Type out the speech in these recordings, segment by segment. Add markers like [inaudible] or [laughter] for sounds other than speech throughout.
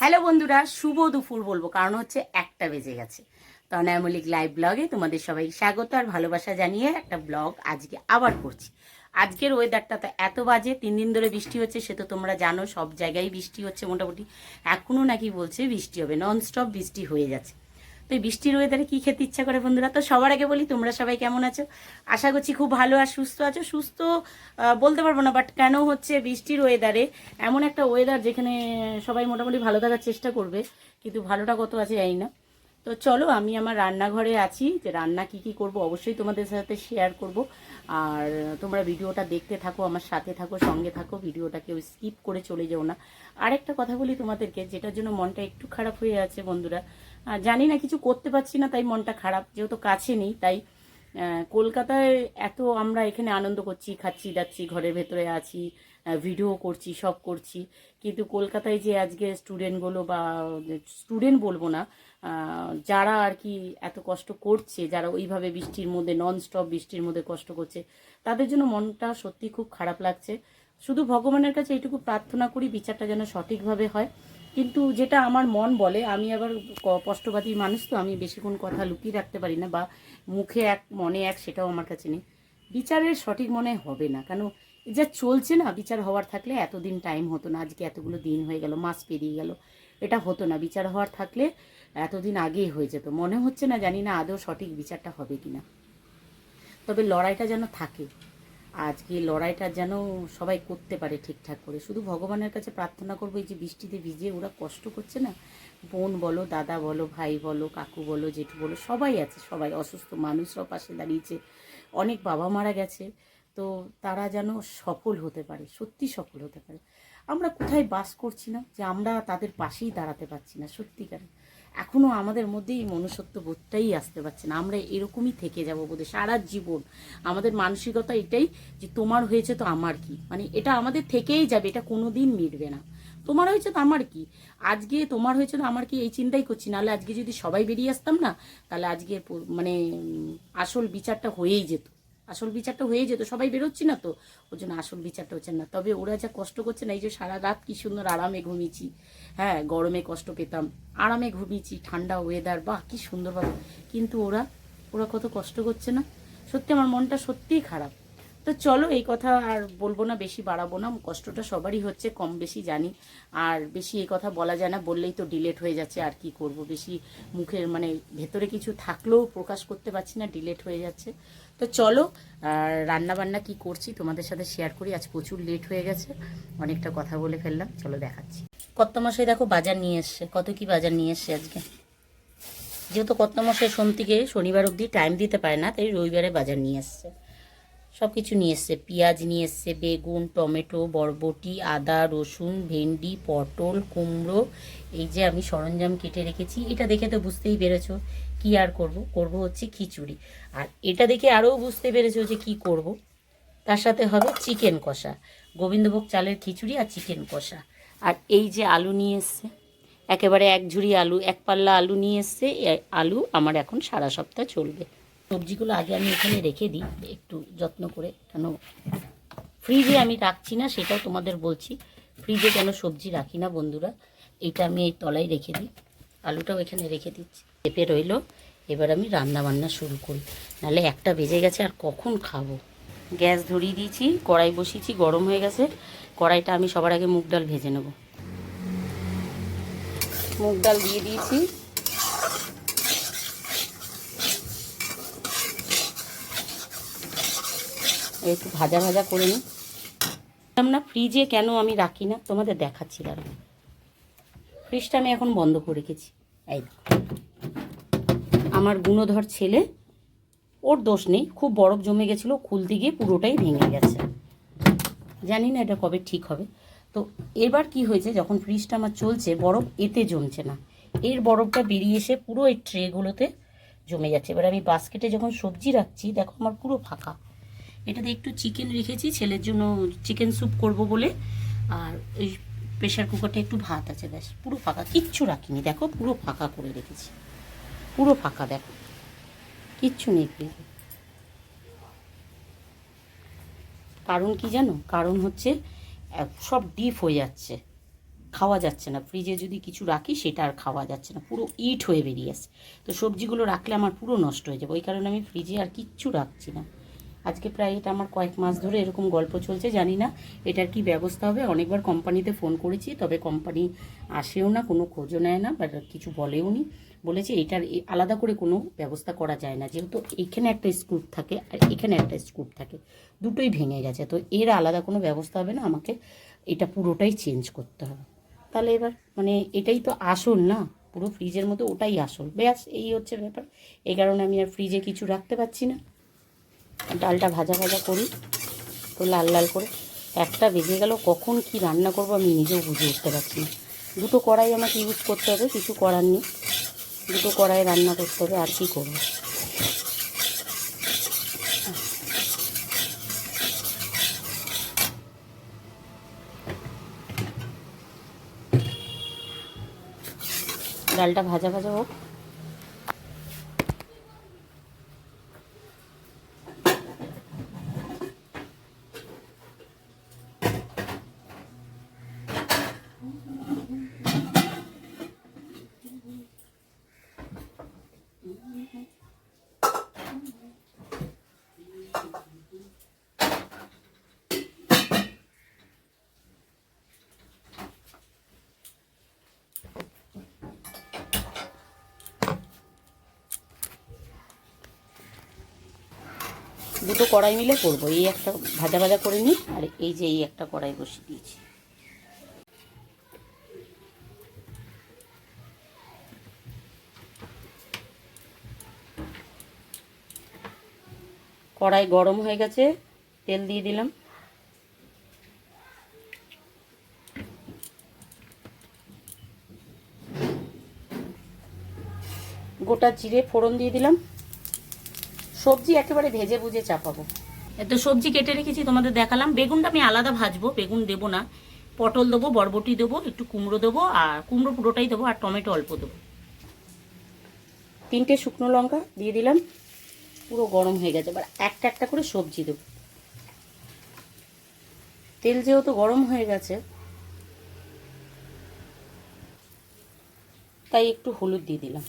Hello বন্ধুরা, শুভ দুপুর বলব। কারণ হচ্ছে একটা বেজে গেছে। তনয়া মল্লিক লাইভ ব্লগে তোমাদের সবাই স্বাগত আর ভালোবাসা জানিয়ে একটা ব্লগ আজকে আবার করছি। আজকের ওয়েদারটা তো এত বাজে, তিন দিন ধরে বৃষ্টি হচ্ছে, সে তো তোমরা জানো, সব জায়গায় বৃষ্টি হচ্ছে মোটামুটি। এখনও নাকি বলছে বৃষ্টি হবে নন স্টপ বৃষ্টি হয়ে যাচ্ছে। তো এই বৃষ্টির ওয়েদারে কী খেতে ইচ্ছা করে বন্ধুরা? তো সবার আগে বলি, তোমরা সবাই কেমন আছো? আশা করছি খুব ভালো আর সুস্থ আছো। সুস্থ বলতে পারব না বাট কেন হচ্ছে বৃষ্টির ওয়েদারে এমন একটা ওয়েদার যেখানে সবাই মোটামুটি ভালো থাকার চেষ্টা করবে, কিন্তু ভালোটা কত আছে জানি না। তো চলো, আমি আমার রান্নাঘরে আছি, যে রান্না কি কি করব অবশ্যই তোমাদের সাথে শেয়ার করব। আর তোমরা ভিডিওটা দেখতে থাকো, আমার সাথে থাকো, সঙ্গে থাকো, ভিডিওটা কেউ স্কিপ করে চলে যেও না। আরেকটা কথা বলি তোমাদেরকে, যেটার জন্য মনটা একটু খারাপ হয়ে আছে বন্ধুরা জানি না, কিছু করতে পারছি না, তাই মনটা খারাপ। যেহেতু কাছে নেই, তাই কলকাতায় এত আমরা এখানে আনন্দ করছি, খাচ্ছি, দাচ্ছি, ঘরের ভেতরে আছি ভিডিও করছি, সব করছি। কিন্তু কলকাতায় যে আজকে স্টুডেন্টগুলো বা স্টুডেন্ট বলব না যারা আর কি এত কষ্ট করছে, যারা ওইভাবে বৃষ্টির মধ্যে নন স্টপ বৃষ্টির মধ্যে কষ্ট করছে, তাদের জন্য মনটা সত্যি খুব খারাপ লাগছে। শুধু ভগবানের কাছে এইটুকু প্রার্থনা করি, বিচারটা যেন সঠিকভাবে হয়। কিন্তু যেটা আমার মন বলে, আমি আবার ক- কষ্টবাদী মানুষ তো, আমি বেশিক্ষণ কথা লুকিয়ে রাখতে পারি না বা মুখে এক, মনে এক সেটাও আমার কাছে নেই। বিচারের সঠিক মনে হবে না, কেন যা চলছে না, বিচার হওয়ার থাকলে এতদিন টাইম হতো না, আজকে এতগুলো দিন হয়ে গেল, মাস পেরিয়ে গেল, এটা হতো না। বিচার হওয়ার থাকলে এতদিন আগেই হয়ে যেত। মনে হচ্ছে না জানি না আদৌ সঠিক বিচারটা হবে কিনা। তবে লড়াইটা যেন থাকে। আজকে লড়াইটা যেন সবাই করতে পারে ঠিকঠাক করে। শুধু ভগবানের কাছে প্রার্থনা করব, এই যে বৃষ্টিতে ভিজে ওরা কষ্ট করছে না? বোন বলো, দাদা বলো, ভাই বলো, কাকু বলো, জেঠু বলো, সবাই আছে, সবাই অসুস্থ, মানুষরাও পাশে দাঁড়িয়েছে, অনেক বাবা মারা গেছে। তো তারা যেন সফল হতে পারে, সত্যি সফল হতে পারে। আমরা কোথায় বাস করছি না, যে আমরা তাদের পাশেই দাঁড়াতে পারছি না, সত্যিকারে। এখনও আমাদের মধ্যে এই মনুষ্যত্ব বোধটাই আসতে পারছে না, আমরা এরকমই থেকে যাব বোধহয় সারা জীবন। আমাদের মানসিকতা এটাই যে তোমার হয়েছে তো আমার কি? মানে এটা আমাদের থেকেই যাবে, এটা কোনো দিন মিটবে না। তোমার হয়েছে তো আমার কি? আজকে তোমার হয়েছে তো আমার কি? এই চিন্তাই করছি, নাহলে আজকে যদি সবাই বেরিয়ে আসতাম না, তাহলে আজকে মানে আসল বিচারটা হয়েই যেত। আসল বিচারটা হয়ে যেত, সবাই বেরোচ্ছি না তো। ওই জন্য আসল বিচারটা হচ্ছে না। তবে ওরা যা কষ্ট করছে না, এই যে সারা রাত কি সুন্দর আরামে ঘুমিয়েছি। হ্যাঁ গরমে কষ্ট পেতাম, আরামে ঘুমিয়েছি, ঠান্ডা ওয়েদার বাহ, কি সুন্দরভাবে কিন্তু ওরা ওরা কত কষ্ট করছে না? সত্যি আমার মনটা সত্যিই খারাপ। তো চলো এই কথা আর বলব না, বেশি বাড়াবো না, কষ্টটা সবারই হচ্ছে, কম বেশি জানি। আর বেশি এই কথা বলা যায় না, বললেই তো ডিলেট হয়ে যাচ্ছে, আর কি করব? বেশি মুখের মানে ভেতরে কিছু থাকলেও প্রকাশ করতে পারছি না ডিলেট হয়ে যাচ্ছে। তো চলো রান্না বান্না কি করছি তোমাদের সাথে শেয়ার করি, আজ প্রচুর লেট হয়ে গেছে, অনেকটা কথা বলে ফেললাম, চলো দেখাচ্ছি। কত মশাই দেখো বাজার নিয়ে এসছে, কত কি বাজার নিয়ে এসছে আজকে? যেহেতু কত মশাই সোম থেকে শনিবার অবধি টাইম দিতে পারে না, তাই রবিবারে বাজার নিয়ে এসছে। সব কিছু নিয়ে এসছে। পেঁয়াজ নিয়ে এসছে, বেগুন, টমেটো, বরবটি, আদা, রসুন, ভেন্ডি, পটল, কুমড়ো, এই যে আমি সরঞ্জাম কেটে রেখেছি। এটা দেখে তো বুঝতেই পেরেছ কি আর করব। করব হচ্ছে খিচুড়ি। আর এটা দেখে আরও বুঝতে পেরেছ যে কি করব। তার সাথে হবে চিকেন কষা। গোবিন্দভোগ চালের খিচুড়ি আর চিকেন কষা। আর এই যে আলু নিয়ে এসছে, একেবারে এক ঝুড়ি আলু, এক পাল্লা আলু নিয়ে এসছে। আলু আমার এখন সারা সপ্তাহ চলবে। সবজিগুলো আগে আমি এখানে রেখে দিই, একটু যত্ন করে। কেন ফ্রিজে আমি রাখছি না, সেটাও তোমাদের বলছি। ফ্রিজে কেন সবজি রাখি না বন্ধুরা, এটা আমি এই তলায় রেখে দিই। আলুটাও এখানে রেখে দিচ্ছি। পেঁপে রইল, এবার আমি রান্না বান্না শুরু করি। নাহলে একটা বেজে গেছে, আর কখন খাব? গ্যাস ধরিয়ে দিয়েছি, কড়াই বসিয়েছি, গরম হয়ে গেছে। কড়াইটা আমি সবার আগে মুগ ডাল ভেজে নেব। মুগ ডাল দিয়ে দিয়েছি। একটু ভাজা ভাজা করে নিই। না ফ্রিজে কেন আমি রাখি না? তোমাদের দেখাচ্ছি দাঁড়া ফ্রিজটা আমি এখন বন্ধ করে রেখেছি। এই। আমার গুণধর ছেলে, ওর দোষ নেই। খুব বরফ জমে গেছিল, খুলতে গিয়ে পুরোটাই ভেঙে গেছে। জানি না এটা কবে ঠিক হবে। তো এবার কি হয়েছে, যখন ফ্রিজটা আমার চলছে, বরফ এতে জমছে না। এর বরফটা বেরিয়ে এসে পুরো এই ট্রেগুলোতে জমে যাচ্ছে। এবার আমি বাস্কেটে যখন সবজি রাখছি, দেখো আমার পুরো ফাঁকা। এটাতে একটু চিকেন রেখেছি, ছেলের জন্য চিকেন স্যুপ করব বলে। আর এই প্রেশার কুকারটা একটু ভাত আছে, ব্যাস, পুরো ফাঁকা, কিচ্ছু রাখিনি। দেখো, পুরো ফাঁকা করে রেখেছি। পুরো ফাঁকা, দেখো। কিচ্ছু নেই কারণ কি জানো? কারণ হচ্ছে সব ডিপ হয়ে যাচ্ছে। খাওয়া যাচ্ছে না। ফ্রিজে যদি কিছু রাখি, সেটা আর খাওয়া যাচ্ছে না। পুরো ইট হয়ে বেরিয়ে আসে তো সবজিগুলো রাখলে আমার পুরো নষ্ট হয়ে যাবে। ওই কারণে আমি ফ্রিজে আর কিচ্ছু রাখছি না। আজকে প্রায় এটা আমার কয়েক মাস ধরে এরকম গল্প চলছে, জানি না এটার কি ব্যবস্থা হবে। অনেকবার কোম্পানিতে ফোন করেছি, তবে কোম্পানি আসেও না, কোনো খোঁজও নেয় না বা কিছু বলেও নি। বলেছে এটার আলাদা করে কোনো ব্যবস্থা করা যায় না, যেহেতু এখানে একটা স্ক্রুপ থাকে আর এখানে একটা স্ক্রুপ থাকে। দুটোই ভেঙে গেছে, তো এর আলাদা কোনো ব্যবস্থা হবে না, আমাকে এটা পুরোটাই চেঞ্জ করতে হবে। তাহলে এবার মানে এটাই তো আসল না, পুরো ফ্রিজের মতো ওটাই আসল। ব্যাস, এই হচ্ছে ব্যাপার। এই কারণে আমি আর ফ্রিজে কিছু রাখতে পারছি না। ডালটা ভাজা ভাজা করি, তো লাল লাল করে। একটা বেজে গেল, কখন কি রান্না করব আমি নিজেও বুঝে উঠতে পারছি না। দুটো কড়াই আমাকে ইউজ করতে হবে, কিছু করার নেই। দুটো কড়াই রান্না করতে হবে, আর কি করব? ডালটা ভাজা ভাজা হোক দুটো কড়াই মিলে করব। এই একটা ভাজা ভাজা করে নিই, আর এই যে এই একটা কড়াই বসিয়ে দিয়েছি। কড়াই গরম হয়ে গেছে, তেল দিয়ে দিলাম। গোটা জিরে ফোড়ন দিয়ে দিলাম। সবজি একেবারে ভেজে বুঝে চাপাবো। এত সবজি কেটে রেখেছি তোমাদের দেখালাম। বেগুনটা আমি আলাদা ভাজবো বেগুন দেবো না। পটল দেবো বরবটি দেবো একটু কুমড়ো দেবো আর কুমড়ো পুরোটাই দেবো আর টমেটো অল্প দেবো। তিনটে শুকনো লঙ্কা দিয়ে দিলাম পুরো গরম হয়ে গেছে। এবার একটা একটা করে সবজি দেবো। তেল যেহেতু গরম হয়ে গেছে তাই একটু হলুদ দিয়ে দিলাম।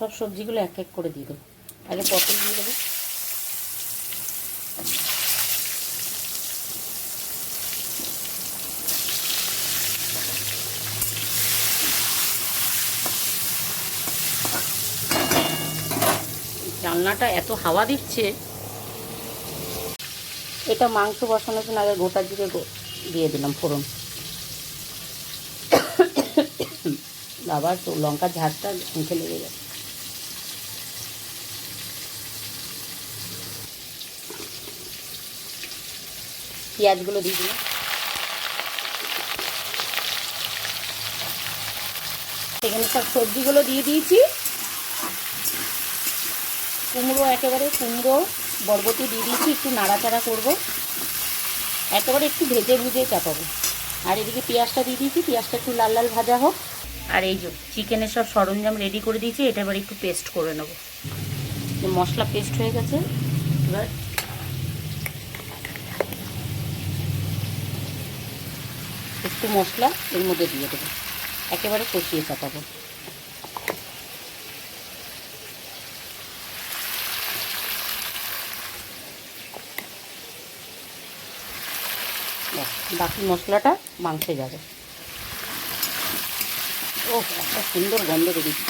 সব সবজিগুলো এক এক করে দিয়ে দেবো। আগে পটল দিয়ে দেবো। রান্নাটা এত হাওয়া দিচ্ছে। এটা মাংস বসানোর জন্য আগে গোটা জিরে দিয়ে দিলাম ফোড়ন। [coughs] আবার তো লঙ্কার ঝাড়টা মুখে লেগে গেছে। পেঁয়াজগুলো দিয়ে দিলাম। সেখানে সব সবজিগুলো দিয়ে দিয়েছি। কুমড়ো একেবারে কুমড়ো, বরবটি দিয়ে দিয়েছি, একটু নাড়াচাড়া করব। একেবারে একটু ভেজে ভুজে চাপাবো। আর এদিকে পেঁয়াজটা দিয়ে দিয়েছি, পেঁয়াজটা একটু লাল লাল ভাজা হোক। আর এই যে চিকেনের সব সরঞ্জাম রেডি করে দিয়েছি, এটা এবার একটু পেস্ট করে নেব। মশলা পেস্ট হয়ে গেছে, এবার একটু মশলা এর মধ্যে দিয়ে দেবো। একেবারে কষিয়ে চাপাবো। বাকি মশলাটা মাংসে যাবে। ও একটা সুন্দর গন্ধ বেরিয়েছে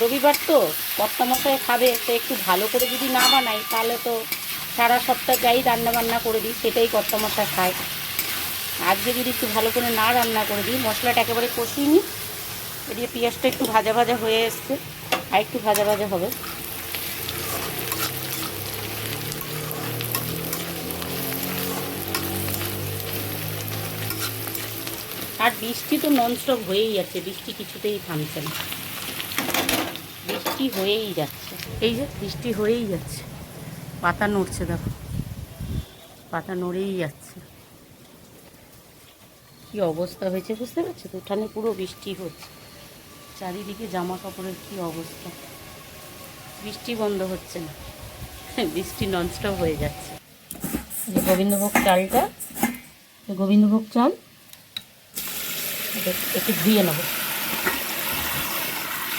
রবিবার তো কর্তা মশাই খাবে, তো একটু ভালো করে যদি না বানাই, তাহলে তো সারা সপ্তাহ যাই রান্না বান্না করে দিই, সেটাই কর্তা মশাই খায়। আজকে যদি একটু ভালো করে না রান্না করে দিই, মশলাটা একেবারে কষিয়ে নিই। এদিকে পেঁয়াজটা একটু ভাজা ভাজা হয়ে এসছে, আর একটু ভাজা ভাজা হবে। আর বৃষ্টি তো ননস্টপ হয়েই যাচ্ছে, বৃষ্টি কিছুতেই থামছে না। বৃষ্টি হয়েই যাচ্ছে। এই যে, বৃষ্টি হয়েই যাচ্ছে। পাতা নড়ছে দেখো। পাতা নড়েই যাচ্ছে। কি অবস্থা হয়েছে বুঝতে পারছ? তো উঠানে পুরো বৃষ্টি হচ্ছে। চারিদিকে জামা কাপড়ের কি অবস্থা? বৃষ্টি বন্ধ হচ্ছে না। বৃষ্টি ননস্টপ হয়ে যাচ্ছে। গোবিন্দভোগ চালটা গোবিন্দভোগ চাল একটু ধুয়ে নেব।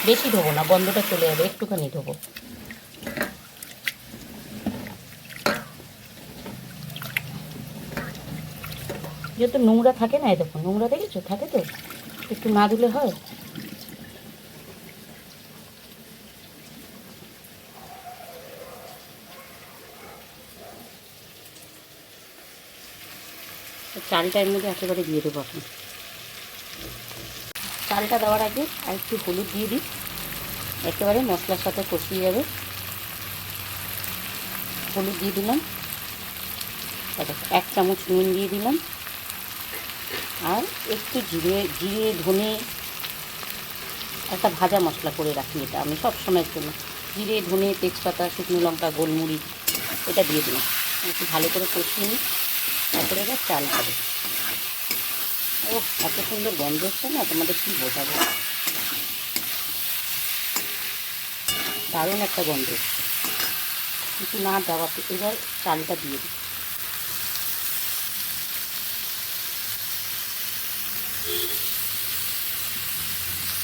বেশি ধোবো না বন্ধটা চলে যাবে, একটুখানি ধোবো। যেহেতু নোংরা থাকে না দেখো নোংরা দেখেছ? থাকে তো? একটু না দিলে হয়। চালটা এর মধ্যে একেবারে দিয়ে দেবো এখন। চালটা দেওয়ার আগে আর একটু হলুদ দিয়ে দিই। একেবারে মশলার সাথে কষিয়ে যাবে। হলুদ দিয়ে দিলাম। এক চামচ নুন দিয়ে দিলাম। আর একটু জিরে জিরে, ধনে, একটা ভাজা মশলা করে রাখি এটা আমি সব সময়ের জন্য। জিরে, ধনে, তেজপাতা, শুকনো লঙ্কা, গোলমরিচ, এটা দিয়ে দিলাম। একটু ভালো করে কষিয়ে নিই, তারপরে এবার চাল খাবে। ও এত সুন্দর গন্ধ হচ্ছে না, তোমাদের কী বোঝাবো? দারুণ একটা গন্ধ হচ্ছে। কিছু না দেওয়াতে এবার চালটা দিয়ে দিই।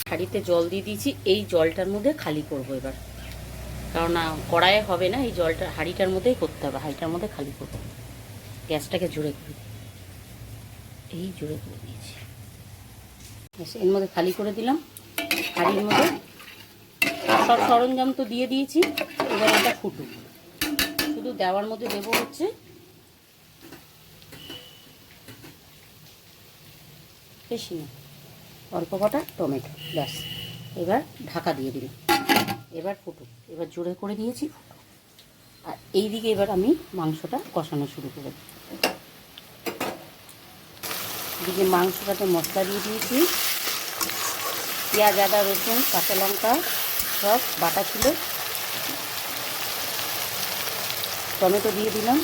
হাঁড়িতে জল দিয়ে দিয়েছি, এই জলটার মধ্যে খালি করব এবার। কারণ কড়াইয়ে হবে না, এই জলটা হাঁড়িটার মধ্যেই করতে হবে, হাঁড়িটার মধ্যে খালি করব। গ্যাসটাকে জোরে করে। এই জোরে করে দিয়েছি। এর মধ্যে খালি করে দিলাম। হাঁড়ির মধ্যে সব সরঞ্জাম তো দিয়ে দিয়েছি, এবার এটা ফুটুক। শুধু দেওয়ার মধ্যে দেবো হচ্ছে বেশি না। অল্প কটা টমেটো, ব্যাস। এবার ঢাকা দিয়ে দিলাম। এবার ফুটুক, এবার জোরে করে দিয়েছি আর এই দিকে এবার আমি মাংসটা কষানো শুরু করে এদিকে মাংসটাতে মশলা দিয়ে দিয়েছি। পেঁয়াজ, আদা, রসুন, কাঁচা লঙ্কা, সব বাটা ছিল। টমেটো দিয়ে দিলাম।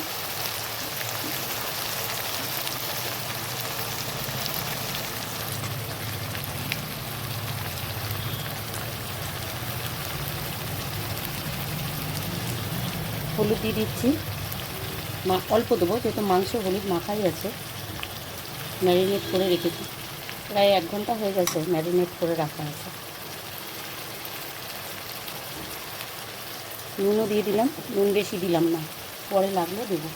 হলুদ দিয়ে দিচ্ছি। অল্প দেবো, যেহেতু মাংস হলুদ মাখাই আছে। ম্যারিনেট করে রেখেছি। প্রায় এক ঘণ্টা হয়ে গেছে ম্যারিনেট করে রাখা আছে। নুনও দিয়ে দিলাম, নুন বেশি দিলাম না, পরে লাগলে দেবো।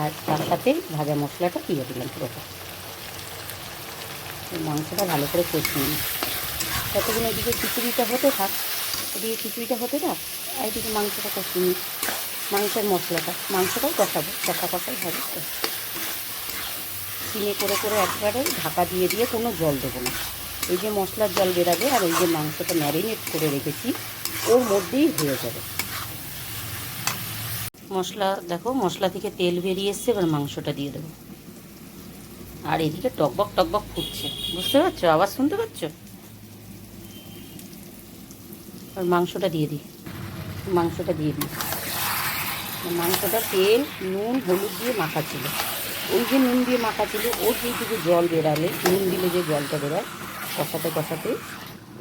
আর তার সাথে ভাজা মশলাটা দিয়ে দিলাম পুরোটা। মাংসটা ভালো করে কষিয়ে নিই। ততক্ষণ এদিকে খিচুড়িটা হতে থাক এদিকে খিচুড়িটা হতে থাক, আর এদিকে মাংসটা কষিয়ে নিই। মাংসের মশলাটা মাংসটাও কষাবো কষা কষাই হবে। তো চিনে করে করে একবারে ঢাকা দিয়ে দিয়ে কোনো জল দেবো না। এই যে মশলার জল বেরাবে আর এই যে মাংসটা ম্যারিনেট করে রেখেছি, ওর মধ্যেই হয়ে যাবে। মশলা, দেখো, মশলা থেকে তেল বেরিয়ে এসছে, এবার মাংসটা দিয়ে দেবো। আর এদিকে টকবক টকবক ফুটছে, বুঝতে পারছ? আবার শুনতে পাচ্ছ? আর মাংসটা দিয়ে দিই। মাংসটা দিয়ে দিই। মাংসটা তেল, নুন, হলুদ দিয়ে মাখা ছিল। ওই যে নুন দিয়ে মাখা ছিল, ওর যেইটুকু জল বেরালে নুন দিলে যে জলটা বেরোয়, কষাতে কষাতে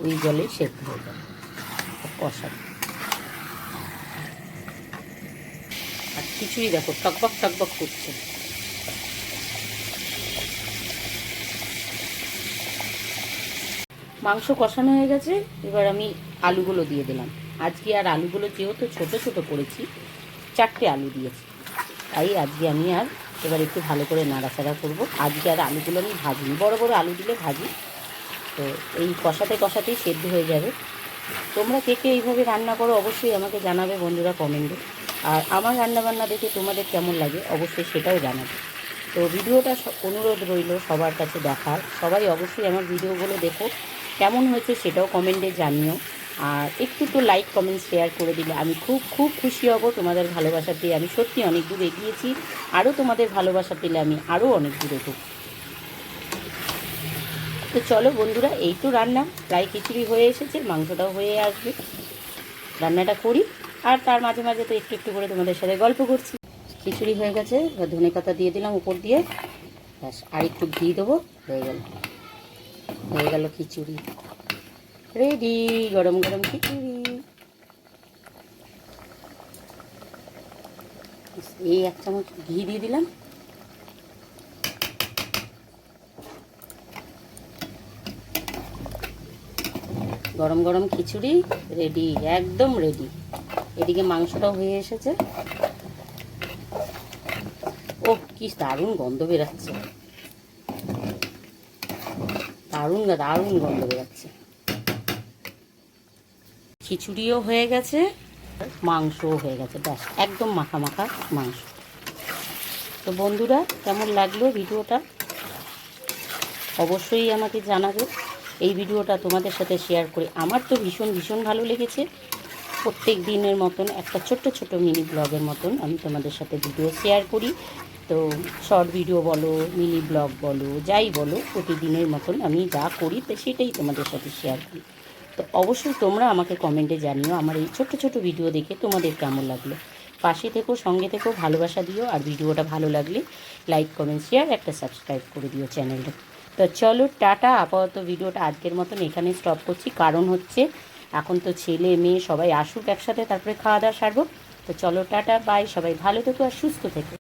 ওই জলে সেদ্ধ হয়ে যায় কষাতে আর কিছুই দেখো টকবক টকবক করছে। মাংস কষানো হয়ে গেছে, এবার আমি আলুগুলো দিয়ে দিলাম। আজকে আর আলুগুলো যেহেতু ছোট ছোট করেছি চারটে আলু দিয়েছি। তাই আজকে আমি আর এবার একটু ভালো করে নাড়াচাড়া করব। আজকে আর আলুগুলো আমি ভাজিনি। বড় বড় আলু দিলে ভাজি। তো এই কষাতে কষাতেই সেদ্ধ হয়ে যাবে। তোমরা কে কে এইভাবে রান্না করো অবশ্যই আমাকে জানাবে বন্ধুরা কমেন্টে। আর আমার রান্নাবান্না দেখে তোমাদের কেমন লাগে অবশ্যই সেটাও জানাবে। তো ভিডিওটা অনুরোধ রইল সবার কাছে দেখার। সবাই অবশ্যই আমার ভিডিওগুলো দেখো। কেমন হয়েছে সেটাও কমেন্টে জানিও। আর একটু তো লাইক কমেন্ট শেয়ার করে দিলে আমি খুব খুব খুশি হব তোমাদের ভালোবাসা পেয়ে। আমি সত্যি অনেক দূর এগিয়েছি, আরও তোমাদের ভালোবাসা পেলে আমি আরও অনেক দূর এগোব। তো চলো বন্ধুরা, এই তো রান্না। প্রায় খিচুড়ি হয়ে এসেছে, মাংসটাও হয়ে আসবে। রান্নাটা করি, আর তার মাঝে মাঝে তো একটু একটু করে তোমাদের সাথে গল্প করছি। খিচুড়ি হয়ে গেছে ধনে পাতা দিয়ে দিলাম উপর দিয়ে। ব্যাস আর একটু ঘি দেবো, হয়ে গেল। হয়ে গেল খিচুড়ি। রেডি গরম গরম খিচুড়ি এই এক চামচ ঘি দিয়ে দিলাম। গরম গরম খিচুড়ি রেডি একদম রেডি এদিকে মাংসটাও হয়ে এসেছে। ও কি দারুণ গন্ধ বেরাচ্ছে। দারুণ দারুণ গন্ধ বেরাচ্ছে। খিচুড়িও হয়ে গেছে, মাংসও হয়ে গেছে, ব্যাস, একদম মাখা মাখা মাংস। তো বন্ধুরা, কেমন লাগল ভিডিওটা? অবশ্যই আমাকে জানাবে। এই ভিডিওটা তোমাদের সাথে শেয়ার করে আমার তো ভীষণ ভীষণ ভালো লেগেছে। প্রত্যেক দিনের মতন একটা ছোট্ট ছোট মিনি ব্লগের মতন আমি তোমাদের সাথে ভিডিও শেয়ার করি। তো শর্ট ভিডিও বলো, মিনি ব্লগ বলো, যাই বলো, প্রতিদিনের মতন আমি যা করি, তো সেটাই তোমাদের সাথে শেয়ার করি। তো অবশ্যই তোমরা আমাকে কমেন্টে জানিও আমার এই ছোট্ট ছোট ভিডিও দেখে তোমাদের কেমন লাগল। পাশে থেকো, সঙ্গে থেকো, ভালোবাসা দিও আর ভিডিওটা ভালো লাগলে লাইক কমেন্ট শেয়ার একটা সাবস্ক্রাইব করে দিও চ্যানেলটা তো চলো, টাটা, আপাতত ভিডিওটা আজকের মতন এখানে স্টপ করছি। কারণ হচ্ছে এখন তো ছেলে, মেয়ে সবাই আসুক একসাথে, তারপরে খাওয়া দাওয়া সারবো। তো চলো, টাটা বাই সবাই ভালো থেকো আর সুস্থ থেকো।